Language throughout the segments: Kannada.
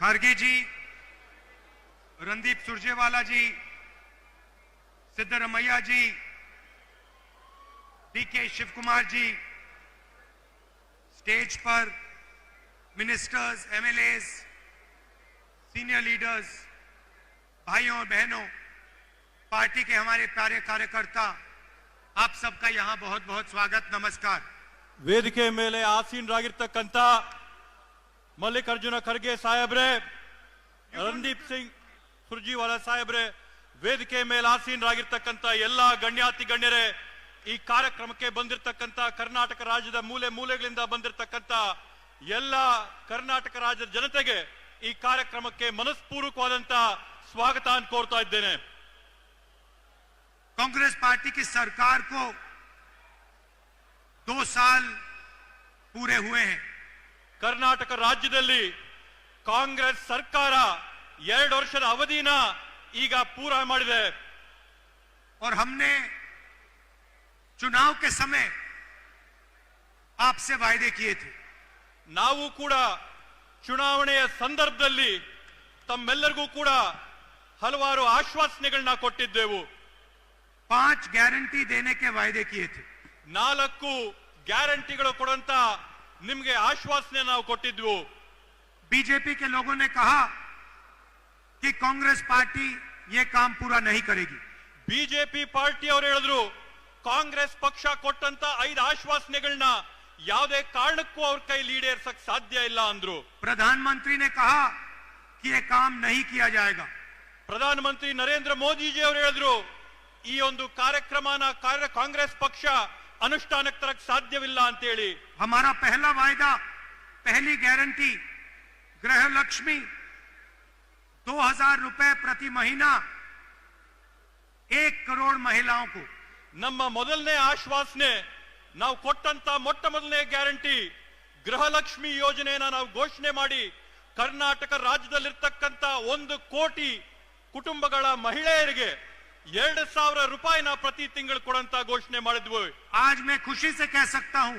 खारगे जी रणदीप सुरजेवाला जी सिद्धरमैया जी डीके शिव कुमार जी स्टेज पर मिनिस्टर्स एमएलएस सीनियर लीडर्स भाइयों और बहनों पार्टी के हमारे प्यारे कार्यकर्ता आप सबका यहां बहुत बहुत स्वागत नमस्कार ವೇದಿಕೆ ಮೇಲೆ ಆಸೀನರಾಗಿರ್ತಕ್ಕಂಥ ಮಲ್ಲಿಕಾರ್ಜುನ ಖರ್ಗೆ ಸಾಹೇಬ್ರೆ ರಣದೀಪ್ ಸಿಂಗ್ ಸುರ್ಜಿವಾಲ ಸಾಹೇಬ್ರೆ ವೇದಿಕೆ ಮೇಲೆ ಆಸೀನರಾಗಿರ್ತಕ್ಕಂಥ ಎಲ್ಲಾ ಗಣ್ಯಾತಿ ಗಣ್ಯರೇ ಈ ಕಾರ್ಯಕ್ರಮಕ್ಕೆ ಬಂದಿರತಕ್ಕಂಥ ಕರ್ನಾಟಕ ರಾಜ್ಯದ ಮೂಲೆ ಮೂಲೆಗಳಿಂದ ಬಂದಿರತಕ್ಕಂಥ ಎಲ್ಲ ಕರ್ನಾಟಕ ರಾಜ್ಯದ ಜನತೆಗೆ ಈ ಕಾರ್ಯಕ್ರಮಕ್ಕೆ ಮನಸ್ಪೂರ್ವಕವಾದಂತ ಸ್ವಾಗತ ಅಂತ ಕೋರ್ತಾ ಇದ್ದೇನೆ कांग्रेस पार्टी की सरकार को दो साल पूरे हुए हैं ಕರ್ನಾಟಕ ರಾಜ್ಯದಲ್ಲಿ ಕಾಂಗ್ರೆಸ್ ಸರ್ಕಾರ ಎರಡು ವರ್ಷದ ಅವಧಿನ ಈಗ ಪೂರ ಮಾಡಿದೆ और हमने चुनाव के समय आपसे वायदे किए थे ನಾವು ಕೂಡ ಚುನಾವಣೆಯ ಸಂದರ್ಭದಲ್ಲಿ ತಮ್ಮೆಲ್ಲರಿಗೂ ಕೂಡ ಹಲವಾರು ಆಶ್ವಾಸನೆಗಳನ್ನ ಕೊಟ್ಟಿದ್ದೆವು पांच गारंटी देने के वायदे किए थे ನಾಲ್ಕು ಗ್ಯಾರಂಟಿಗಳು ಕೊಡುವಂತ ನಿಮ್ಗೆ ಆಶ್ವಾಸನೆ ನಾವು ಕೊಟ್ಟಿದ್ವು बीजेपी के लोगों ने कहा कि कांग्रेस पार्टी ये काम पूरा नहीं करेगी ಬಿಜೆಪಿ ಪಾರ್ಟಿ ಅವರು ಹೇಳಿದ್ರು ಕಾಂಗ್ರೆಸ್ ಪಕ್ಷ ಕೊಟ್ಟಂತ ಐದು ಆಶ್ವಾಸನೆಗಳನ್ನ ಯಾವುದೇ ಕಾರಣಕ್ಕೂ ಅವ್ರ ಕೈಲಿ ಈಡೇರ್ಸಕ್ ಸಾಧ್ಯ ಇಲ್ಲ ಅಂದ್ರು प्रधानमंत्री ने कहा कि ये काम नहीं किया जाएगा ಪ್ರಧಾನಮಂತ್ರಿ ನರೇಂದ್ರ ಮೋದಿಜಿ ಅವರು ಹೇಳಿದ್ರು ಈ ಒಂದು ಕಾರ್ಯಕ್ರಮನ ಕಾರ್ಯ- ಕಾಂಗ್ರೆಸ್ ಪಕ್ಷ ಅನುಷ್ಠಾನಕ್ಕೆ ತರಕ್ ಸಾಧ್ಯವಿಲ್ಲ ಅಂತೇಳಿ हमारा पहला वायदा पहली गारंटी गृह लक्ष्मी दो हजार रुपए प्रति महीना एक करोड़ महिलाओं को ನಮ್ಮ ಮೊದಲನೇ ಆಶ್ವಾಸನೆ ನಾವು ಕೊಟ್ಟಂತ ಮೊಟ್ಟ ಮೊದಲನೇ ಗ್ಯಾರಂಟಿ ಗೃಹಲಕ್ಷ್ಮಿ ಯೋಜನೆಯನ್ನ ನಾವು ಘೋಷಣೆ ಮಾಡಿ ಕರ್ನಾಟಕ ರಾಜ್ಯದಲ್ಲಿರ್ತಕ್ಕಂತ ಒಂದು ಕೋಟಿ ಕುಟುಂಬಗಳ ಮಹಿಳೆಯರಿಗೆ ಎರಡು ಸಾವಿರ ರೂಪಾಯಿನ ಪ್ರತಿ ತಿಂಗಳು ಕೊಡಂತ ಘೋಷಣೆ ಮಾಡಿದ್ವು आज मैं खुशी से कह सकता हूं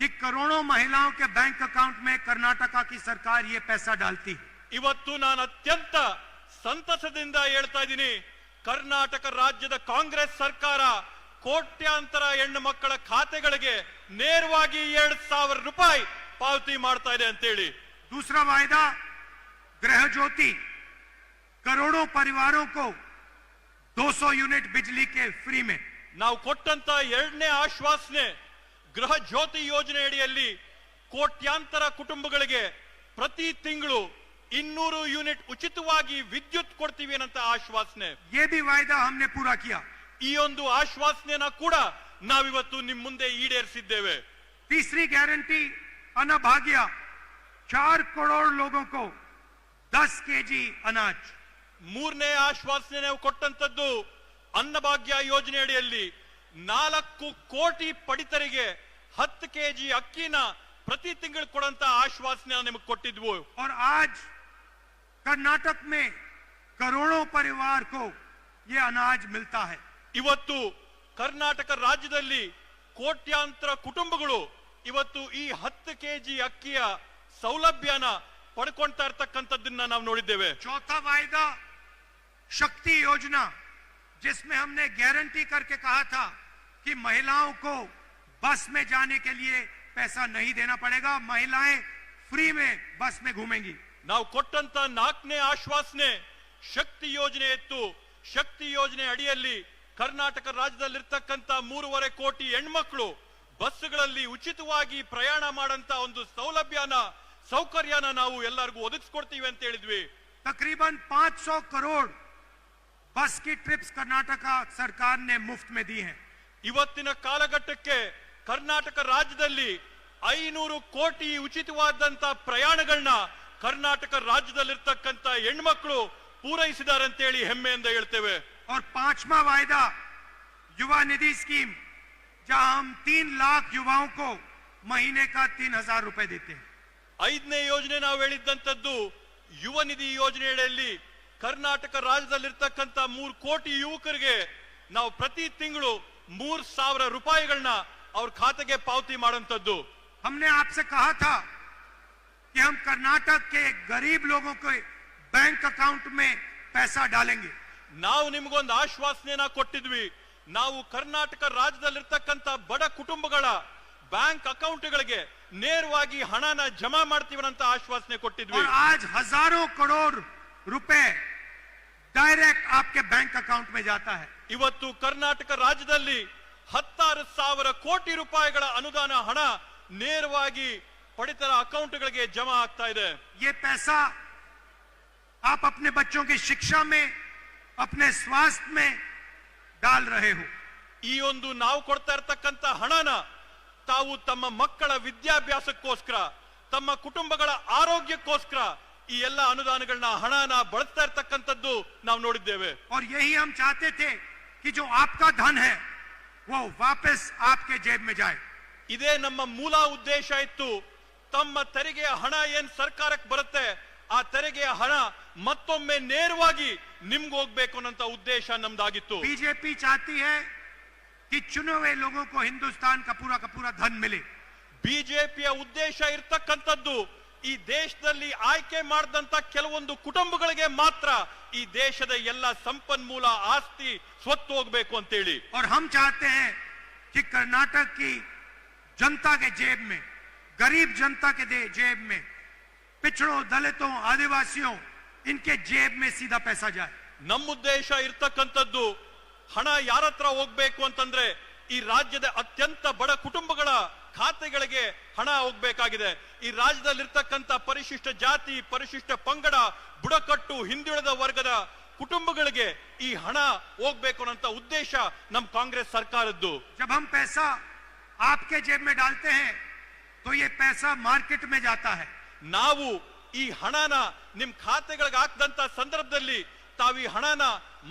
कि करोड़ों महिलाओं के बैंक अकाउंट में कर्नाटका की सरकार ये पैसा डालती है ಇವತ್ತು ನಾನು ಅತ್ಯಂತ ಸಂತಸದಿಂದ ಹೇಳ್ತಾ ಇದ್ದೀನಿ ಕರ್ನಾಟಕ ರಾಜ್ಯದ ಕಾಂಗ್ರೆಸ್ ಸರ್ಕಾರ ಕೋಟ್ಯಾಂತರ ಹೆಣ್ಣು ಮಕ್ಕಳ ಖಾತೆಗಳಿಗೆ ನೇರವಾಗಿ ಎರಡ್ ಸಾವಿರ ರೂಪಾಯಿ ಪಾವತಿ ಮಾಡ್ತಾ ಇದೆ ಅಂತೇಳಿ दूसरा वायदा गृह ज्योति करोड़ों परिवारों को 200 यूनिट बिजली के फ्री में ನಾವು ಕೊಟ್ಟಂತ ಎರಡನೇ ಆಶ್ವಾಸನೆ ಗೃಹ ಜ್ಯೋತಿ ಯೋಜನೆ ಅಡಿಯಲ್ಲಿ ಕೋಟ್ಯಾಂತರ ಕುಟುಂಬಗಳಿಗೆ ಪ್ರತಿ ತಿಂಗಳು ಇನ್ನೂರು ಯೂನಿಟ್ ಉಚಿತವಾಗಿ ವಿದ್ಯುತ್ ಕೊಡ್ತೀವಿ ಅನ್ನಂತ ಆಶ್ವಾಸನೆ ये भी वायदा हमने पूरा किया ಈ ಒಂದು ಆಶ್ವಾಸನೆನ ಕೂಡ ನಾವಿವತ್ತು ನಿಮ್ ಮುಂದೆ ಈಡೇರಿಸಿದ್ದೇವೆ तीसरी गारंटी अनभाग्य चार करोड़ लोगों को 10 केजी अनाज ಮೂರನೇ ಆಶ್ವಾಸನೆ ನಾವು ಕೊಟ್ಟಂತದ್ದು ಅನ್ನಭಾಗ್ಯ ಯೋಜನೆ ಅಡಿಯಲ್ಲಿ ನಾಲ್ಕು ಕೋಟಿ ಪಡಿತರಿಗೆ ಹತ್ತು ಕೆಜಿ ಅಕ್ಕಿನ ಪ್ರತಿ ತಿಂಗಳು ಕೊಡಂತ ಆಶ್ವಾಸನೆ ನಿಮಗೆ ಕೊಟ್ಟಿದ್ವು और आज कर्नाटक में करोड़ों परिवार को ये अनाज मिलता है ಇವತ್ತು ಕರ್ನಾಟಕ ರಾಜ್ಯದಲ್ಲಿ ಕೋಟ್ಯಾಂತರ ಕುಟುಂಬಗಳು ಇವತ್ತು ಈ ಹತ್ತು ಕೆಜಿ ಅಕ್ಕಿಯ ಸೌಲಭ್ಯನ ಪಡ್ಕೊಳ್ತಾ ಇರ್ತಕ್ಕಂಥದ್ದನ್ನ ನಾವು ನೋಡಿದ್ದೇವೆ चौथा वायदा शक्ति योजना जिसमें हमने गारंटी करके कहा था कि महिलाओं को बस में जाने के लिए पैसा नहीं देना पड़ेगा महिलाएं फ्री में बस में घूमेंगी ನಾವು ಕೊಟ್ಟಂತ ನಾಲ್ಕನೇ ಆಶ್ವಾಸನೆ ಶಕ್ತಿ ಯೋಜನೆ ಇತ್ತು ಶಕ್ತಿ ಯೋಜನೆ ಅಡಿಯಲ್ಲಿ ಕರ್ನಾಟಕ ರಾಜ್ಯದಲ್ಲಿರ್ತಕ್ಕಂತ ಮೂರುವರೆ ಕೋಟಿ ಹೆಣ್ಮಕ್ಳು ಬಸ್ಗಳಲ್ಲಿ ಉಚಿತವಾಗಿ ಪ್ರಯಾಣ ಮಾಡಂತ ಒಂದು ಸೌಲಭ್ಯನ ಸೌಕರ್ಯನ ನಾವು ಎಲ್ಲರಿಗೂ ಒದಗಿಸ್ಕೊಡ್ತೀವಿ ಅಂತ ಹೇಳಿದ್ವಿ तकरीबन 500 करोड़ बस की ट्रिप्स कर्नाटका सरकार ने मुफ्त में दी हैं ಇವತ್ತಿನ ಕಾಲಘಟ್ಟಕ್ಕೆ ಕರ್ನಾಟಕ ರಾಜ್ಯದಲ್ಲಿ ಐನೂರು ಕೋಟಿ ಉಚಿತವಾದಂತ ಪ್ರಯಾಣಗಳನ್ನ ಕರ್ನಾಟಕ ರಾಜ್ಯದಲ್ಲಿರ್ತಕ್ಕಂತ ಹೆಣ್ಮಕ್ಳು ಪೂರೈಸಿದ್ದಾರೆ ಅಂತೇಳಿ ಹೆಮ್ಮೆಯಿಂದ ಹೇಳ್ತೇವೆ और पांचवा वायदा युवा निधि स्कीम जहां हम तीन लाख युवाओं को महीने का तीन हजार रुपए देते हैं ಐದನೇ ಯೋಜನೆ ನಾವು ಹೇಳಿದ್ದಂಥದ್ದು ಯುವ ನಿಧಿ ಯೋಜನೆಯಲ್ಲಿ ಕರ್ನಾಟಕ ರಾಜ್ಯದಲ್ಲಿರ್ತಕ್ಕಂಥ ಮೂರು ಕೋಟಿ ಯುವಕರಿಗೆ ನಾವು ಪ್ರತಿ ತಿಂಗಳು ಮೂರ್ ಸಾವಿರ ರೂಪಾಯಿಗಳನ್ನ ಅವ್ರ ಖಾತೆಗೆ ಪಾವತಿ ಮಾಡುವಂತದ್ದು हमने आपसे कहा था कि हम कर्नाटक के गरीब लोगों के बैंक अकाउंट में पैसा डालेंगे ನಾವು ನಿಮ್ಗೊಂದು ಆಶ್ವಾಸನೆಯನ್ನ ಕೊಟ್ಟಿದ್ವಿ ನಾವು ಕರ್ನಾಟಕ ರಾಜ್ಯದಲ್ಲಿರ್ತಕ್ಕಂಥ ಬಡ ಕುಟುಂಬಗಳ ಬ್ಯಾಂಕ್ ಅಕೌಂಟ್ಗಳಿಗೆ ನೇರವಾಗಿ ಹಣನ ಜಮಾ ಮಾಡ್ತೀವಿ ಅಂತ ಆಶ್ವಾಸನೆ ಕೊಟ್ಟಿದ್ವಿ और आज हजारों करोड़ रुपए डायरेक्ट आपके बैंक अकाउंट में जाता है ಇವತ್ತು ಕರ್ನಾಟಕ ರಾಜ್ಯದಲ್ಲಿ ಹತ್ತಾರು ಸಾವಿರ ಕೋಟಿ ರೂಪಾಯಿಗಳ ಅನುದಾನ ಹಣ ನೇರವಾಗಿ ಪಡಿತರ ಅಕೌಂಟ್ಗಳಿಗೆ ಜಮಾ ಆಗ್ತಾ ಇದೆ ये पैसा आप अपने बच्चों की शिक्षा में अपने स्वास्थ्य में डाल रहे हो ಈ ಒಂದು ನಾವು ಕೊಡ್ತಾ ಇರ್ತಕ್ಕಂಥ ಹಣನ ತಾವು ತಮ್ಮ ಮಕ್ಕಳ ವಿದ್ಯಾಭ್ಯಾಸಕ್ಕೋಸ್ಕರ ತಮ್ಮ ಕುಟುಂಬಗಳ ಆರೋಗ್ಯಕ್ಕೋಸ್ಕರ ಈ ಎಲ್ಲ ಅನುದಾನಗಳನ್ನ ಹಣನ ಬಳಸ್ತಾ ಇರ್ತಕ್ಕಂಥದ್ದು ನಾವು ನೋಡಿದ್ದೇವೆ और यही हम चाहते थे कि जो आपका धन है वो वापस आपके जेब में जाए ಇದೇ ನಮ್ಮ ಮೂಲ ಉದ್ದೇಶ ಇತ್ತು ತಮ್ಮ ತೆರಿಗೆಯ ಹಣ ಏನ್ ಸರ್ಕಾರಕ್ಕೆ ಬರುತ್ತೆ ಆ ತೆರಿಗೆಯ ಹಣ ಮತ್ತೊಮ್ಮೆ ನೇರವಾಗಿ ನಿಮ್ಗೆ ಹೋಗ್ಬೇಕು ಅನ್ನೋಂತ ಉದ್ದೇಶ ನಮ್ದಾಗಿತ್ತು बीजेपी चाहती है कि चुने हुए लोगों को हिंदुस्तान का पूरा का पूरा धन मिले ಬಿಜೆಪಿಯ ಉದ್ದೇಶ ಇರ್ತಕ್ಕಂಥದ್ದು ಈ ದೇಶದಲ್ಲಿ ಆಯ್ಕೆ ಮಾಡಿದಂತ ಕೆಲವೊಂದು ಕುಟುಂಬಗಳಿಗೆ ಮಾತ್ರ ಈ ದೇಶದ ಎಲ್ಲ ಸಂಪನ್ಮೂಲ ಆಸ್ತಿ ಸ್ವತ್ತು ಹೋಗ್ಬೇಕು ಅಂತೇಳಿ और हम चाहते हैं कि कर्नाटक की जनता के जेब में गरीब जनता के दे- जेब में पिछड़ों दलितों आदिवासियों इनके जेब में सीधा पैसा जाए ನಮ್ಮ ಉದ್ದೇಶ ಇರ್ತಕ್ಕಂಥದ್ದು ಹಣ ಯಾರ ಹತ್ರ ಹೋಗ್ಬೇಕು ಅಂತಂದ್ರೆ ಈ ರಾಜ್ಯದ ಅತ್ಯಂತ ಬಡ ಕುಟುಂಬಗಳ ಖಾತೆಗಳಿಗೆ ಹಣ ಹೋಗ್ಬೇಕಾಗಿದೆ ಈ ರಾಜ್ಯದಲ್ಲಿರ್ತಕ್ಕಂಥ ಪರಿಶಿಷ್ಟ ಜಾತಿ ಪರಿಶಿಷ್ಟ ಪಂಗಡ ಬುಡಕಟ್ಟು ಹಿಂದುಳಿದ ವರ್ಗದ ಕುಟುಂಬಗಳಿಗೆ ಈ ಹಣ ಹೋಗ್ಬೇಕು ಅನ್ನೋಂಥ ಉದ್ದೇಶ ನಮ್ಮ ಕಾಂಗ್ರೆಸ್ ಸರ್ಕಾರದ್ದು जब हम पैसा आपके जेब में डालते हैं तो ये पैसा मार्केट में जाता है ನಾವು ಈ ಹಣನ ನಿಮ್ ಖಾತೆಗಳಿಗೆ ಹಾಕದಂತ ಸಂದರ್ಭದಲ್ಲಿ ತಾವು ಈ ಹಣನ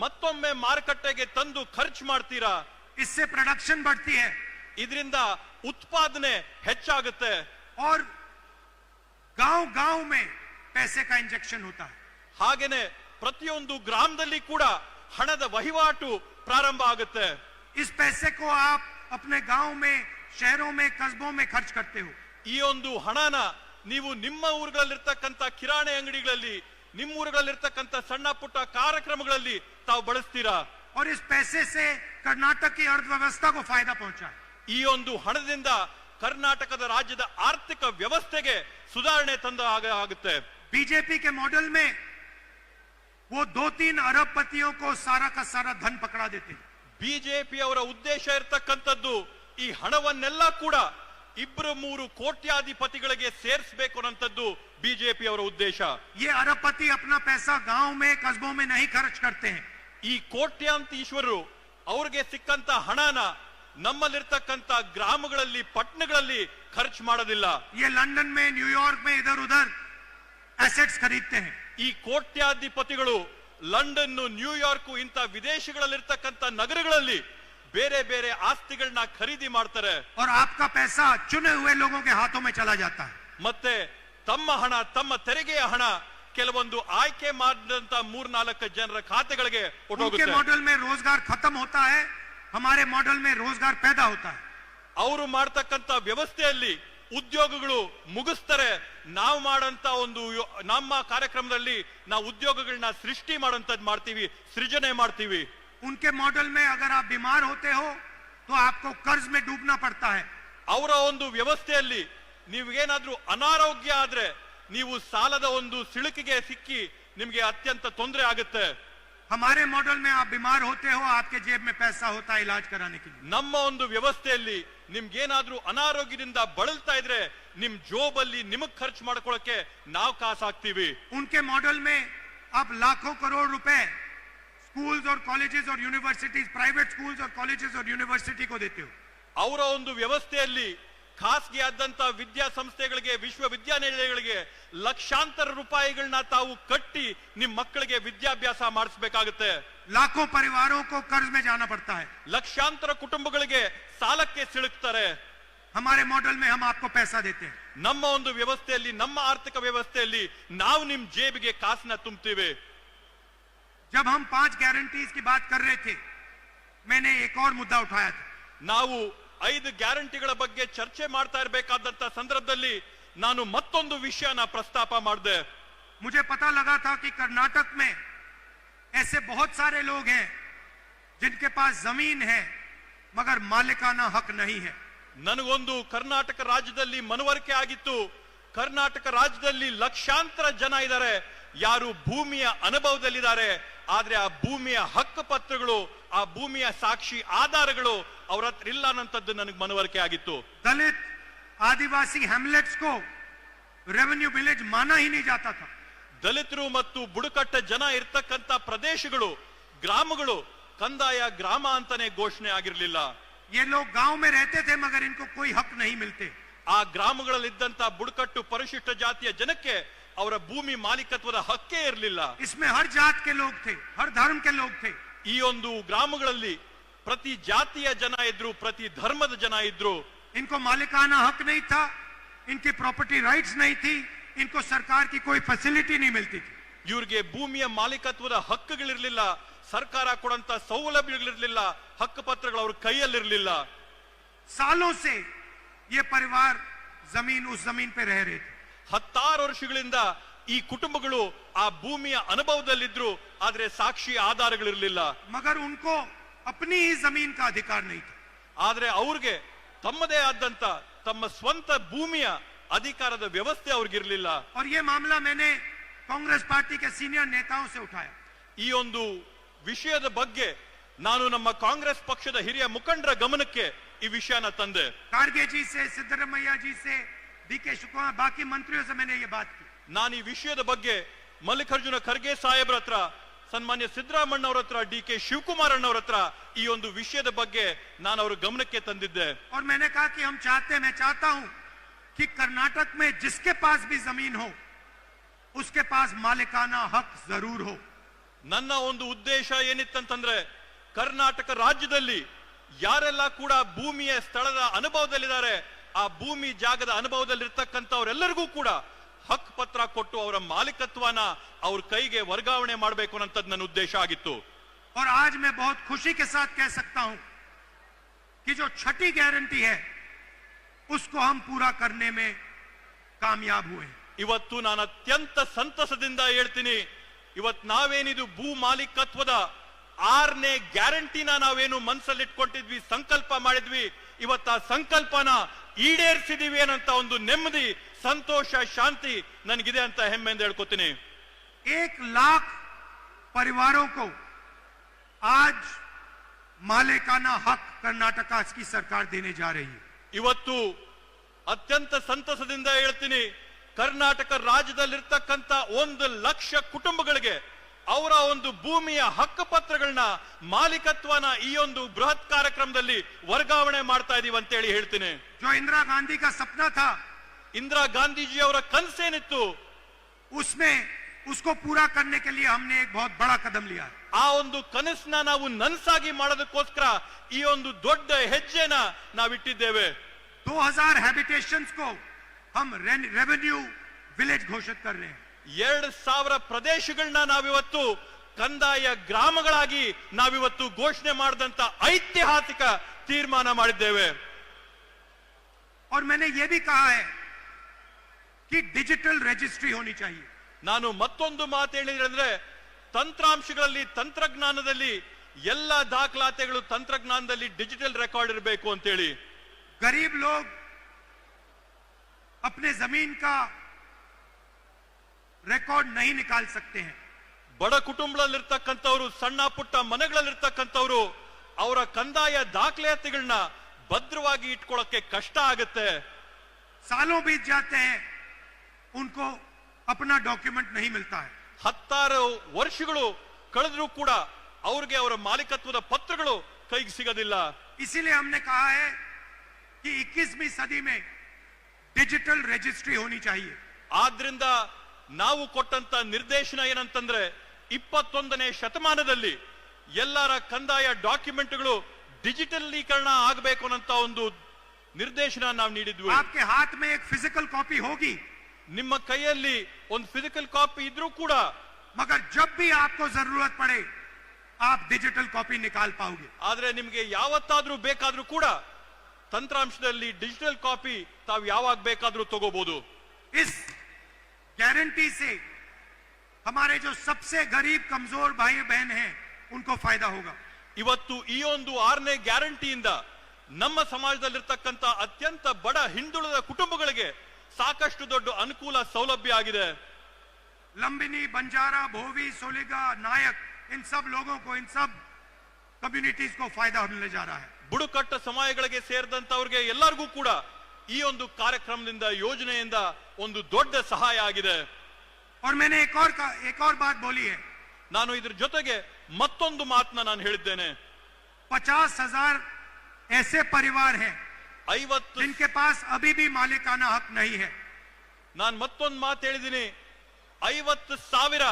ಮತ್ತೊಮ್ಮೆ ಮಾರುಕಟ್ಟೆಗೆ ತಂದು ಖರ್ಚು ಮಾಡ್ತೀರಾ इससे प्रोडक्शन बढ़ती है ಇದರಿಂದ ಉತ್ಪಾದನೆ ಹೆಚ್ಚಾಗುತ್ತೆ और गांव गांव में पैसे का इंजेक्शन होता है ಹಾಗೇನೆ ಪ್ರತಿಯೊಂದು ಗ್ರಾಮದಲ್ಲಿ ಕೂಡ ಹಣದ ವಹಿವಾಟು ಪ್ರಾರಂಭ ಆಗುತ್ತೆ इस पैसे को आप अपने गांव में शहरों में कस्बों में खर्च करते हो ಈ ಒಂದು ಹಣನ ನೀವು ನಿಮ್ಮ ಊರುಗಳಲ್ಲಿರ್ತಕ್ಕಂಥ ಕಿರಾಣಿ ಅಂಗಡಿಗಳಲ್ಲಿ ನಿಮ್ಮ ಊರುಗಳಲ್ಲಿರ್ತಕ್ಕಂಥ ಸಣ್ಣ ಪುಟ್ಟ ಕಾರ್ಯಕ್ರಮಗಳಲ್ಲಿ ತಾವು ಬಳಸ್ತೀರಾ और इस पैसे से कर्नाटक की अर्थव्यवस्था को फायदा पहुंचा है ಈ ಒಂದು ಹಣದಿಂದ ಕರ್ನಾಟಕದ ರಾಜ್ಯದ ಆರ್ಥಿಕ ವ್ಯವಸ್ಥೆಗೆ ಸುಧಾರಣೆ ತಂದ ಆಗ ಆಗುತ್ತೆ बीजेपी के मॉडल में वो दो तीन अरबपतियों को सारा का सारा धन पकड़ा देते हैं ಬಿಜೆಪಿ ಅವರ ಉದ್ದೇಶ ಇರ್ತಕ್ಕಂಥದ್ದು ಈ ಹಣವನ್ನೆಲ್ಲ ಕೂಡ ಇಬ್ಬರು ಮೂರು ಕೋಟ್ಯಾಧಿಪತಿಗಳಿಗೆ ಸೇರಿಸಬೇಕು ಅನ್ನೋಂಥದ್ದು ಬಿಜೆಪಿ ಅವರ ಉದ್ದೇಶ ये अरबपति अपना पैसा गांव में कस्बों में नहीं खर्च करते हैं ಈ ಕೋಟ್ಯಾಂತೀಶ್ವರರು ಅವ್ರಿಗೆ ಸಿಕ್ಕಂತ ಹಣನ ನಮ್ಮಲ್ಲಿರ್ತಕ್ಕಂಥ ಗ್ರಾಮಗಳಲ್ಲಿ ಪಟ್ಟಣಗಳಲ್ಲಿ ಖರ್ಚು ಮಾಡೋದಿಲ್ಲ ये लंदन में न्यूयॉर्क में इधर उधर एसेट्स खरीदते हैं ಈ ಕೋಟ್ಯಾಧಿಪತಿಗಳು ಲಂಡನ್ ನ್ಯೂಯಾರ್ಕ್ ಇಂಥ ವಿದೇಶಗಳಲ್ಲಿರ್ತಕ್ಕಂಥ ನಗರಗಳಲ್ಲಿ ಬೇರೆ ಬೇರೆ ಆಸ್ತಿಗಳನ್ನ ಖರೀದಿ ಮಾಡ್ತಾರೆ और आपका पैसा चुने हुए लोगों के हाथों में चला जाता है ಮತ್ತೆ ತಮ್ಮ ಹಣ ತಮ್ಮ ತೆರಿಗೆಯ ಹಣ ಕೆಲವೊಂದು ಆಯ್ಕೆ ಮಾಡಿದಂತ ಮೂರ್ನಾಲ್ಕು ಜನರ ಖಾತೆಗಳಿಗೆ उनके ಹೊಟ್ಟೋಗುತ್ತೆ मॉडल में रोजगार खत्म होता है हमारे मॉडल में रोजगार पैदा होता है ಅವರು ಮಾಡ್ತಕ್ಕಂತ ವ್ಯವಸ್ಥೆಯಲ್ಲಿ ಉದ್ಯೋಗಗಳು ಮುಗಿಸ್ತಾರೆ ನಾವು ಮಾಡಂತ ಒಂದು ಯೋ- ನಮ್ಮ ಕಾರ್ಯಕ್ರಮದಲ್ಲಿ ನಾವು ಉದ್ಯೋಗಗಳನ್ನ ಸೃಷ್ಟಿ ಮಾಡೋಂಥದ್ದು ಮಾಡ್ತೀವಿ ಸೃಜನೆ ಮಾಡ್ತೀವಿ उनके मॉडल में अगर आप बीमार होते हो तो आपको कर्ज में डूबना पड़ता है ಅವರ ಒಂದು ವ್ಯವಸ್ಥೆಯಲ್ಲಿ ನೀವೇನಾದ್ರೂ ಅನಾರೋಗ್ಯ ಆದ್ರೆ ನೀವು ಸಾಲದ ಒಂದು ಸಿಳುಕಿಗೆ ಸಿಕ್ಕಿ ನಿಮ್ಗೆ ಅತ್ಯಂತ ತೊಂದರೆ ಆಗುತ್ತೆ हमारे मॉडल में आप बीमार होते हो आपके जेब में पैसा होता है इलाज कराने के लिए ನಮ್ಮ ಒಂದು ವ್ಯವಸ್ಥೆಯಲ್ಲಿ ನಿಮ್ಗೇನಾದ್ರೂ ಅನಾರೋಗ್ಯದಿಂದ ಬಳಲ್ತಾ ಇದ್ರೆ ನಿಮ್ ಜೋಬಲ್ಲಿ ನಿಮಗ್ ಖರ್ಚು ಮಾಡ್ಕೊಳಕ್ಕೆ ನಾವು ಕಾಸು ಹಾಕ್ತೀವಿ उनके मॉडल में आप लाखों करोड़ रुपए स्कूल्स और कॉलेजेस और यूनिवर्सिटीज प्राइवेट स्कूल्स और कॉलेजेस और यूनिवर्सिटी को देते हो ಅವರ ಒಂದು ವ್ಯವಸ್ಥೆಯಲ್ಲಿ ಖಾಸಗಿ ಆದಂತ ವಿದ್ಯಾಸಂಸ್ಥೆಗಳಿಗೆ ವಿಶ್ವವಿದ್ಯಾನಿಲಯಗಳಿಗೆ ಲಕ್ಷಾಂತರ ರೂಪಾಯಿಗಳನ್ನ ತಾವು ಕಟ್ಟಿ ನಿಮ್ ಮಕ್ಕಳಿಗೆ ವಿದ್ಯಾಭ್ಯಾಸ ಮಾಡಿಸ್ಬೇಕಾಗುತ್ತೆ लाखों परिवारों को कर्ज में जाना पड़ता है ಲಕ್ಷಾಂತರ ಕುಟುಂಬಗಳಿಗೆ ಸಾಲಕ್ಕೆ ಸಿಲುಕ್ತಾರೆ हमारे मॉडल में हम आपको पैसा देते हैं ನಮ್ಮ ಒಂದು ವ್ಯವಸ್ಥೆಯಲ್ಲಿ ನಮ್ಮ ಆರ್ಥಿಕ ವ್ಯವಸ್ಥೆಯಲ್ಲಿ ನಾವು ನಿಮ್ ಜೇಬಿಗೆ ಕಾಸನ್ನ ತುಂಬ್ತೀವಿ जब हम पांच गारंटीज की बात कर रहे थे मैंने एक और मुद्दा उठाया था ನಾವು ಐದು ಗ್ಯಾರಂಟಿಗಳ ಬಗ್ಗೆ ಚರ್ಚೆ ಮಾಡ್ತಾ ಇರಬೇಕಾದಂತ ಸಂದರ್ಭದಲ್ಲಿ ನಾನು ಮತ್ತೊಂದು ವಿಷಯನ ಪ್ರಸ್ತಾಪ ಮಾಡಿದೆ मुझे पता लगा था कि कर्नाटक में ऐसे बहुत सारे लोग हैं जिनके पास जमीन है मगर मालिकाना हक नहीं है ನನಗೊಂದು ಕರ್ನಾಟಕ ರಾಜ್ಯದಲ್ಲಿ ಮನವರಿಕೆ ಆಗಿತ್ತು ಕರ್ನಾಟಕ ರಾಜ್ಯದಲ್ಲಿ ಲಕ್ಷಾಂತರ ಜನ ಇದ್ದಾರೆ ಯಾರು ಭೂಮಿಯ ಅನುಭವದಲ್ಲಿದ್ದಾರೆ ಆದ್ರೆ ಆ ಭೂಮಿಯ ಹಕ್ಕು ಪತ್ರಗಳು ಆ ಭೂಮಿಯ ಸಾಕ್ಷಿ ಆಧಾರಗಳು ಅವ್ರ ಹತ್ರ ಇಲ್ಲ ಅನ್ನೋಂಥದ್ದು ನನಗೆ ಮನವರಿಕೆ ಆಗಿತ್ತು दलित आदिवासी हैमलेट्स को रेवेन्यू विलेज माना ही नहीं जाता था ದಲಿತರು ಮತ್ತು ಬುಡಕಟ್ಟ ಜನ ಇರ್ತಕ್ಕಂತ ಪ್ರದೇಶಗಳು ಗ್ರಾಮಗಳು ಕಂದಾಯ ಗ್ರಾಮ ಅಂತಾನೆ ಘೋಷಣೆ ಆಗಿರ್ಲಿಲ್ಲ ये लोग गांव में रहते थे मगर इनको कोई हक नहीं मिलते ಆ ಗ್ರಾಮಗಳಲ್ಲಿದ್ದಂತ ಬುಡಕಟ್ಟು ಪರಿಶಿಷ್ಟ ಜಾತಿಯ ಜನಕ್ಕೆ ಅವರ ಭೂಮಿ ಮಾಲೀಕತ್ವದ ಹಕ್ಕೇ ಇರಲಿಲ್ಲ इसमें हर जात के लोग थे हर धर्म के लोग थे ಈ ಒಂದು ಗ್ರಾಮಗಳಲ್ಲಿ ಪ್ರತಿ ಜಾತಿಯ ಜನ ಇದ್ರು ಪ್ರತಿ ಧರ್ಮದ ಜನ ಇದ್ರು इनको मालिकाना हक नहीं था इनकी प्रॉपर्टी राइट्स नहीं थी इनको सरकार की कोई फैसिलिटी नहीं मिलती थी ಇವ್ರಿಗೆ ಭೂಮಿಯ ಮಾಲೀಕತ್ವದ ಹಕ್ಕುಗಳಿರ್ಲಿಲ್ಲ ಸರ್ಕಾರ ಕೊಡಂತ ಸೌಲಭ್ಯಗಳಿರ್ಲಿಲ್ಲ ಹಕ್ಕು ಪತ್ರಗಳು ಅವ್ರ ಕೈಯಲ್ಲಿರ್ಲಿಲ್ಲ सालों से ये परिवार जमीन उस जमीन पे रह रहे थे ಹತ್ತಾರು ವರ್ಷಗಳಿಂದ ಈ ಕುಟುಂಬಗಳು ಆ ಭೂಮಿಯ ಅನುಭವದಲ್ಲಿದ್ರು ಆದ್ರೆ ಸಾಕ್ಷಿ ಆಧಾರಗಳಿರ್ಲಿಲ್ಲ मगर उनको अपनी ही जमीन का अधिकार नहीं था ಆದ್ರೆ ಅವ್ರಿಗೆ ತಮ್ಮದೇ ಆದಂತ ತಮ್ಮ ಸ್ವಂತ ಭೂಮಿಯ ಅಧಿಕಾರದ ವ್ಯವಸ್ಥೆ ಅವ್ರಿಗಿರ್ಲಿಲ್ಲ और ये मामला मैंने कांग्रेस पार्टी के सीनियर नेताओं से उठाया ಈ ಒಂದು ವಿಷಯದ ಬಗ್ಗೆ ನಾನು ನಮ್ಮ ಕಾಂಗ್ರೆಸ್ ಪಕ್ಷದ ಹಿರಿಯ ಮುಖಂಡರ ಗಮನಕ್ಕೆ ಈ ವಿಷಯನ ತಂದೆ कारगे जी से सिद्धरमैया जी से डी के शुक्ला बाकी मंत्रियों से मैंने ये बात की ನಾನು ಈ ವಿಷಯದ ಬಗ್ಗೆ ಮಲ್ಲಿಕಾರ್ಜುನ ಖರ್ಗೆ ಸಾಹೇಬ್ರ ಹತ್ರ ಸನ್ಮಾನ್ಯ ಸಿದ್ದರಾಮಣ್ಣ ಅವ್ರ ಹತ್ರ ಡಿ ಕೆ ಶಿವಕುಮಾರ್ ಅಣ್ಣವ್ರ ಹತ್ರ ಈ ಒಂದು ವಿಷಯದ ಬಗ್ಗೆ ನಾನು ಅವ್ರ ಗಮನಕ್ಕೆ ತಂದಿದ್ದೆ और मैंने कहा कि हम चाहते हैं मैं चाहता हूं कि कर्नाटक में जिसके पास भी जमीन हो उसके पास मालिकाना हक जरूर हो ನನ್ನ ಒಂದು ಉದ್ದೇಶ ಏನಿತ್ತಂತಂದ್ರೆ ಕರ್ನಾಟಕ ರಾಜ್ಯದಲ್ಲಿ ಯಾರೆಲ್ಲ ಕೂಡ ಭೂಮಿಯ ಸ್ಥಳದ ಅನುಭವದಲ್ಲಿದ್ದಾರೆ ಆ ಭೂಮಿ ಜಾಗದ ಅನುಭವದಲ್ಲಿರ್ತಕ್ಕಂಥವ್ರೆಲ್ಲರಿಗೂ ಕೂಡ ಹಕ್ ಪತ್ರ ಕೊಟ್ಟು ಅವರ ಮಾಲೀಕತ್ವನ ಅವ್ರ ಕೈಗೆ ವರ್ಗಾವಣೆ ಮಾಡಬೇಕು ಅನ್ನೋಂಥದ್ದು ನನ್ನ ಉದ್ದೇಶ ಆಗಿತ್ತು और आज मैं बहुत खुशी के साथ कह सकता हूं कि जो छठी गारंटी है उसको हम पूरा करने में कामयाब हुए हैं ಇವತ್ತು ನಾನು ಅತ್ಯಂತ ಸಂತಸದಿಂದ ಹೇಳ್ತೀನಿ ಇವತ್ ನಾವೇನಿದು ಭೂ ಮಾಲೀಕತ್ವದ ಆರನೇ ಗ್ಯಾರಂಟಿನ ನಾವೇನು ಮನಸ್ಸಲ್ಲಿ ಇಟ್ಕೊಂಡಿದ್ವಿ ಸಂಕಲ್ಪ ಮಾಡಿದ್ವಿ ಇವತ್ತ ಆ ಸಂಕಲ್ಪನ ಈಡೇರಿಸಿದೀವಿ ಅನ್ನಂತ ಒಂದು ನೆಮ್ಮದಿ ಸಂತೋಷ ಶಾಂತಿ ನನಗಿದೆ ಅಂತ ಹೆಮ್ಮೆಯಿಂದ ಹೇಳ್ಕೊತೀನಿ एक लाख परिवारों को आज मालिकाना हक कर्नाटका की सरकार देने जा रही है ಇವತ್ತು ಅತ್ಯಂತ ಸಂತಸದಿಂದ ಹೇಳ್ತೀನಿ ಕರ್ನಾಟಕ ರಾಜ್ಯದಲ್ಲಿರ್ತಕ್ಕಂತ ಒಂದು ಲಕ್ಷ ಕುಟುಂಬಗಳಿಗೆ ಅವರ ಒಂದು ಭೂಮಿಯ ಹಕ್ಕು ಪತ್ರಗಳನ್ನ ಮಾಲೀಕತ್ವನ ಈ ಒಂದು ಬೃಹತ್ ಕಾರ್ಯಕ್ರಮದಲ್ಲಿ ವರ್ಗಾವಣೆ ಮಾಡ್ತಾ ಇದೀವಿ ಅಂತೇಳಿ ಹೇಳ್ತೀನಿ जो इंदिरा गांधी का सपना था ಇಂದಿರಾ ಗಾಂಧೀಜಿ ಅವರ ಕನಸೇನಿತ್ತು उसमें उसको पूरा करने के लिए हमने एक बहुत बड़ा कदम लिया है ಆ ಒಂದು ಕನಸನ್ನ ನಾವು ನನ್ಸಾಗಿ ಮಾಡೋದಕ್ಕೋಸ್ಕರ ಈ ಒಂದು ದೊಡ್ಡ ಹೆಜ್ಜೆನ ನಾವಿಟ್ಟಿದ್ದೇವೆ 2000 हैबिटेशंस को हम रेवेन्यू विलेज घोषित कर रहे हैं ಎರಡ್ ಸಾವಿರ ಪ್ರದೇಶಗಳನ್ನ ನಾವಿವತ್ತು ಕಂದಾಯ ಗ್ರಾಮಗಳಾಗಿ ನಾವಿವತ್ತು ಘೋಷಣೆ ಮಾಡಿದಂತ ಐತಿಹಾಸಿಕ ತೀರ್ಮಾನ ಮಾಡಿದ್ದೇವೆ और मैंने ये भी कहा है कि डिजिटल रजिस्ट्री होनी चाहिए ನಾನು ಮತ್ತೊಂದು ಮಾತು ಹೇಳಿದ್ರೆ ಅಂದ್ರೆ ತಂತ್ರಾಂಶಗಳಲ್ಲಿ ತಂತ್ರಜ್ಞಾನದಲ್ಲಿ ಎಲ್ಲ ದಾಖಲಾತಿಗಳು ತಂತ್ರಜ್ಞಾನದಲ್ಲಿ ಡಿಜಿಟಲ್ ರೆಕಾರ್ಡ್ ಇರಬೇಕು ಅಂತೇಳಿ गरीब लोग अपने जमीन का रिकॉर्ड नहीं निकाल सकते हैं ಬಡ ಕುಟುಂಬದಲ್ಲಿರ್ತಕ್ಕಂಥವ್ರು ಸಣ್ಣ ಪುಟ್ಟ ಮನೆಗಳಲ್ಲಿರ್ತಕ್ಕಂಥವ್ರು ಅವರ ಕಂದಾಯ ದಾಖಲಾತಿಗಳನ್ನ ಭದ್ರವಾಗಿ ಇಟ್ಕೊಳ್ಳೋಕೆ ಕಷ್ಟ ಆಗುತ್ತೆ सालों बीत जाते हैं उनको अपना डॉक्यूमेंट नहीं मिलता है ಹತ್ತಾರು ವರ್ಷಗಳು ಕಳೆದ್ರೂ ಕೂಡ ಅವ್ರಿಗೆ ಅವರ ಮಾಲೀಕತ್ವದ ಪತ್ರಗಳು ಕೈಗೆ ಸಿಗೋದಿಲ್ಲ इसीलिए हमने कहा है कि 21वीं सदी में डिजिटल रजिस्ट्री होनी चाहिए ಆದ್ರಿಂದ ನಾವು ಕೊಟ್ಟಂತ ನಿರ್ದೇಶನ ಏನಂತಂದ್ರೆ ಇಪ್ಪತ್ತೊಂದನೇ ಶತಮಾನದಲ್ಲಿ ಎಲ್ಲರ ಕಂದಾಯ ಡಾಕ್ಯುಮೆಂಟ್ಗಳು ಡಿಜಿಟಲೀಕರಣ ಆಗಬೇಕು ಅನ್ನಂತ ಒಂದು ನಿರ್ದೇಶನ ನಾವು ನೀಡಿದ್ವಿ आपके हाथ में एक फिजिकल कॉपी होगी ನಿಮ್ಮ ಕೈಯಲ್ಲಿ ಒಂದು ಫಿಸಿಕಲ್ ಕಾಪಿ ಇದ್ರೂ ಕೂಡ ಮಗರ್ ಜಬ್ ಭಿ ಆಪ್ಕೋ ಜರೂರತ್ ಪಡೆ ಆಪ್ ಡಿಜಿಟಲ್ ಕಾಪಿ ನಿಕಾಲ್ ಪಾವುಗೆ ಆದ್ರೆ ನಿಮಗೆ ಯಾವತ್ತಾದ್ರೂ ಬೇಕಾದ್ರೂ ಕೂಡ ತಂತ್ರಾಂಶದಲ್ಲಿ ಡಿಜಿಟಲ್ ಕಾಪಿ ತಾವು ಯಾವಾಗ ಬೇಕಾದ್ರೂ ತಗೋಬಹುದು ಇಸ್ ಗ್ಯಾರಂಟಿ ಸೆ ಹಮಾರೆ ಜೊ ಸಬ್ಸೆ ಗರೀಬ್ ಕಮಜೋರ್ ಭಾಯಿ ಬಹನ್ ಹೇ ಉನ್ಕೋ ಫಾಯ್ದಾ ಹೋಗ ಇವತ್ತು ಈ ಒಂದು ಆರನೇ ಗ್ಯಾರಂಟಿಯಿಂದ ನಮ್ಮ ಸಮಾಜದಲ್ಲಿರ್ತಕ್ಕಂತ ಅತ್ಯಂತ ಬಡ ಹಿಂದುಳಿದ ಕುಟುಂಬಗಳಿಗೆ ಸಾಕಷ್ಟು ದೊಡ್ಡ ಅನುಕೂಲ ಸೌಲಭ್ಯ ಆಗಿದೆ लंबिनी बंजारा भोवी सोलिगा नायक इन सब लोगों को इन सब कम्युनिटीज को फायदा मिलने जा रहा है ಬುಡಕಟ್ಟ ಸಮಯಗಳಿಗೆ ಸೇರಿದಂತವ್ರಿಗೆ ಎಲ್ಲರಿಗೂ ಕೂಡ ಈ ಒಂದು ಕಾರ್ಯಕ್ರಮದಿಂದ ಯೋಜನೆಯಿಂದ ಒಂದು ದೊಡ್ಡ ಸಹಾಯ ಆಗಿದೆ और मैंने एक और का, एक और बात बोली है ನಾನು ಇದ್ರ ಜೊತೆಗೆ ಮತ್ತೊಂದು ಮಾತನ್ನ ನಾನು ಹೇಳಿದ್ದೇನೆ पचास हजार ऐसे परिवार हैं ಐವತ್ತು जिनके पास अभी भी मालिकाना हक नहीं है ನಾನು ಮತ್ತೊಂದು ಮಾತು ಹೇಳಿದ್ದೀನಿ ಐವತ್ತು ಸಾವಿರ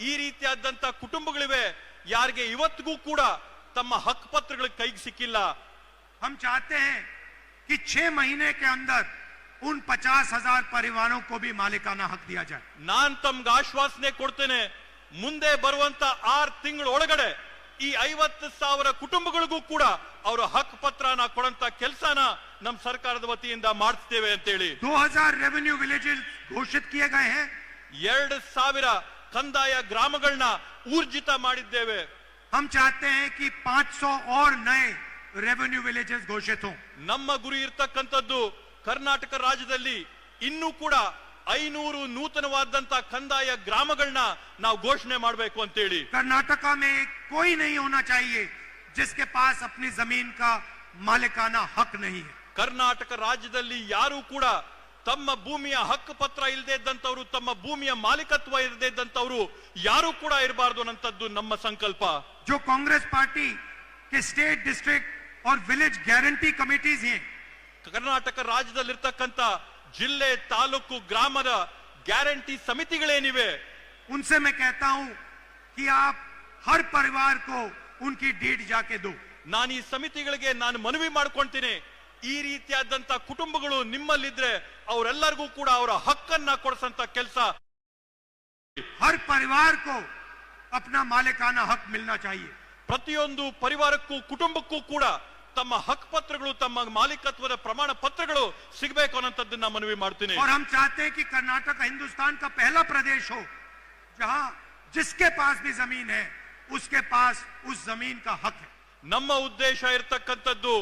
ಈ ರೀತಿಯಾದಂತ ಕುಟುಂಬಗಳಿವೆ ಯಾರಿಗೆ ಇವತ್ತಿಗೂ ಕೂಡ ತಮ್ಮ ಹಕ್ಕು ಪತ್ರಗಳು ಕೈಗೆ ಸಿಕ್ಕಿಲ್ಲ हम चाहते हैं कि छह महीने के अंदर उन पचास हजार परिवारों को भी मालिकाना हक दिया जाए ನಾನ್ ತಮ್ಗೆ ಆಶ್ವಾಸನೆ ಕೊಡ್ತೇನೆ ಮುಂದೆ ಬರುವಂತ ಆರ್ ತಿಂಗಳ ಒಳಗಡೆ ಈ ಐವತ್ತು ಸಾವಿರ ಕುಟುಂಬಗಳಿಗೂ ಕೂಡ ಅವರ ಹಕ್ಕು ಪತ್ರನ ಕೊಡಂತ ಕೆಲಸನ ನಮ್ಮ ಸರ್ಕಾರದ ವತಿಯಿಂದ ಮಾಡಿಸ್ತೇವೆ ಅಂತೇಳಿ 2000 रेवेन्यू विलेजेस घोषित किए गए हैं ಎರಡು ಸಾವಿರ ಕಂದಾಯ ಗ್ರಾಮಗಳನ್ನ ಊರ್ಜಿತ ಮಾಡಿದ್ದೇವೆ हम चाहते हैं कि 500 और नए रेवेन्यू विलेजेस घोषित हों ನಮ್ಮ ಗುರಿ ಇರ್ತಕ್ಕಂಥದ್ದು ಕರ್ನಾಟಕ ರಾಜ್ಯದಲ್ಲಿ ಇನ್ನೂ ಕೂಡ ಐನೂರು ನೂತನವಾದಂತ ಕಂದಾಯ ಗ್ರಾಮಗಳನ್ನ ನಾವು ಘೋಷಣೆ ಮಾಡಬೇಕು ಅಂತೇಳಿ कर्नाटका में कोई नहीं होना चाहिए जिसके पास अपनी जमीन का मालिकाना हक नहीं है ಕರ್ನಾಟಕ ರಾಜ್ಯದಲ್ಲಿ ಯಾರು ಕೂಡ ತಮ್ಮ ಭೂಮಿಯ ಹಕ್ಕು ಪತ್ರ ಇಲ್ಲದೆ ಇದ್ದಂತವ್ರು ತಮ್ಮ ಭೂಮಿಯ ಮಾಲೀಕತ್ವ ಇಲ್ಲದೆ ಇದ್ದಂತವ್ರು ಯಾರು ಕೂಡ ಇರಬಾರ್ದು ಅನ್ನಂಥದ್ದು ನಮ್ಮ ಸಂಕಲ್ಪ जो कांग्रेस पार्टी के स्टेट डिस्ट्रिक्ट और विलेज गारंटी कमिटीज हैं ಕರ್ನಾಟಕ ರಾಜ್ಯದಲ್ಲಿರ್ತಕ್ಕಂಥ ಜಿಲ್ಲೆ ತಾಲೂಕು ಗ್ರಾಮದ ಗ್ಯಾರಂಟಿ ಸಮಿತಿಗಳೇನಿವೆ उनसे मैं कहता हूं कि आप हर परिवार को उनकी डीड जाके दो ನಾನು ಈ ಸಮಿತಿಗಳಿಗೆ ನಾನು ಮನವಿ ಮಾಡ್ಕೊಂತೀನಿ ಈ ರೀತಿಯಾದಂತ ಕುಟುಂಬಗಳು ನಿಮ್ಮಲ್ಲಿದ್ರೆ ಅವರೆಲ್ಲರಿಗೂ ಕೂಡ ಅವರ ಹಕ್ಕನ್ನ ಕೊಡಿಸಂತ ಕೆಲಸ हर परिवार को अपना मालिकाना हक मिलना चाहिए ಪ್ರತಿಯೊಂದು ಪರಿವಾರಕ್ಕೂ ಕುಟುಂಬಕ್ಕೂ ಕೂಡ ತಮ್ಮ ಹಕ್ ಪತ್ರಗಳು ತಮ್ಮ ಮಾಲೀಕತ್ವದ ಪ್ರಮಾಣ ಪತ್ರಗಳು ಸಿಗಬೇಕು ಅನ್ನೋಂಥದ್ದನ್ನ ಮನವಿ ಮಾಡ್ತೀನಿ और हम चाहते हैं कि कर्नाटक हिंदुस्तान का पहला प्रदेश हो जहां जिसके पास भी जमीन है उसके पास उस जमीन का हक है ನಮ್ಮ ಉದ್ದೇಶ ಇರ್ತಕ್ಕಂಥದ್ದು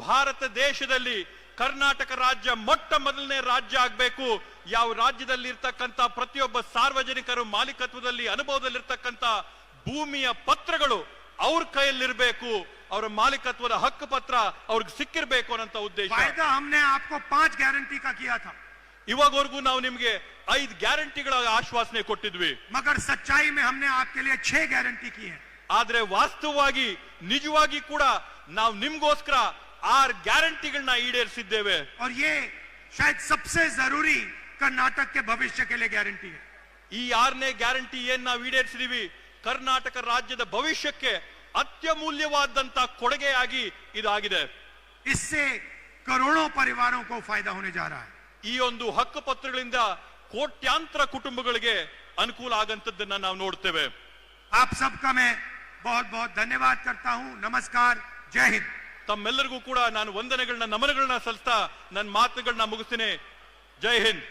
ಭಾರತ ದೇಶದಲ್ಲಿ ಕರ್ನಾಟಕ ರಾಜ್ಯ ಮೊಟ್ಟ ಮೊದಲನೇ ರಾಜ್ಯ ಆಗ್ಬೇಕು ಯಾವ ರಾಜ್ಯದಲ್ಲಿ ಇರ್ತಕ್ಕಂಥ ಪ್ರತಿಯೊಬ್ಬ ಸಾರ್ವಜನಿಕರು ಮಾಲೀಕತ್ವದಲ್ಲಿ ಅನುಭವದಲ್ಲಿರ್ತಕ್ಕಂಥ ಭೂಮಿಯ ಪತ್ರಗಳು ಅವ್ರ ಕೈಯಲ್ಲಿರ್ಬೇಕು ಅವರ ಮಾಲೀಕತ್ವದ ಹಕ್ಕು ಪತ್ರ ಅವ್ರಿಗೆ ಸಿಕ್ಕಿರ್ಬೇಕು ಅನ್ನೋಂಥ ಉದ್ದೇಶ वायदा हमने आपको पांच गारंटी का किया था ಇವಾಗವರೆಗೂ ನಾವು ನಿಮ್ಗೆ ಐದು ಗ್ಯಾರಂಟಿಗಳ ಆಶ್ವಾಸನೆ ಕೊಟ್ಟಿದ್ವಿ मगर सच्चाई में हमने आपके लिए छह गारंटी की है ಆದ್ರೆ ವಾಸ್ತವವಾಗಿ ನಿಜವಾಗಿ ಕೂಡ ನಾವು ನಿಮ್ಗೋಸ್ಕರ ಆರ್ ಗ್ಯಾರಂಟಿಗಳನ್ನ ಈಡೇರಿಸಿದ್ದೇವೆ और ये शायद सबसे जरूरी कर्नाटक के भविष्य के लिए गारंटी है ಈ ಆರನೇ ಗ್ಯಾರಂಟಿ ಏನ್ ನಾವು ಈಡೇರಿಸಿದೀವಿ ಕರ್ನಾಟಕ ರಾಜ್ಯದ ಭವಿಷ್ಯಕ್ಕೆ ಅತ್ಯಮೂಲ್ಯವಾದಂತ ಕೊಡುಗೆಯಾಗಿ ಇದಾಗಿದೆ इससे करोड़ों परिवारों को फायदा होने जा रहा है ಈ ಒಂದು ಹಕ್ಕು ಪತ್ರಗಳಿಂದ ಕೋಟ್ಯಾಂತರ ಕುಟುಂಬಗಳಿಗೆ ಅನುಕೂಲ ಆಗಂತದ್ದನ್ನ ನಾವು ನೋಡ್ತೇವೆ. ಆಪ್ ಸಬ್ಕಾ ಮೇ ಬಹುತ್ ಬಹುತ್ ಧನ್ಯವಾದ ಕರ್ತಾ ಹೂ ನಮಸ್ಕಾರ ಜೈ ಹಿಂದ್ ತಮ್ಮೆಲ್ಲರಿಗೂ ಕೂಡ ನಾನು ವಂದನೆಗಳನ್ನ ನಮನಗಳನ್ನ ಸಲ್ಲಿಸ್ತಾ ನನ್ನ ಮಾತುಗಳನ್ನ ಮುಗಿಸ್ತೀನಿ. ಜೈ ಹಿಂದ್.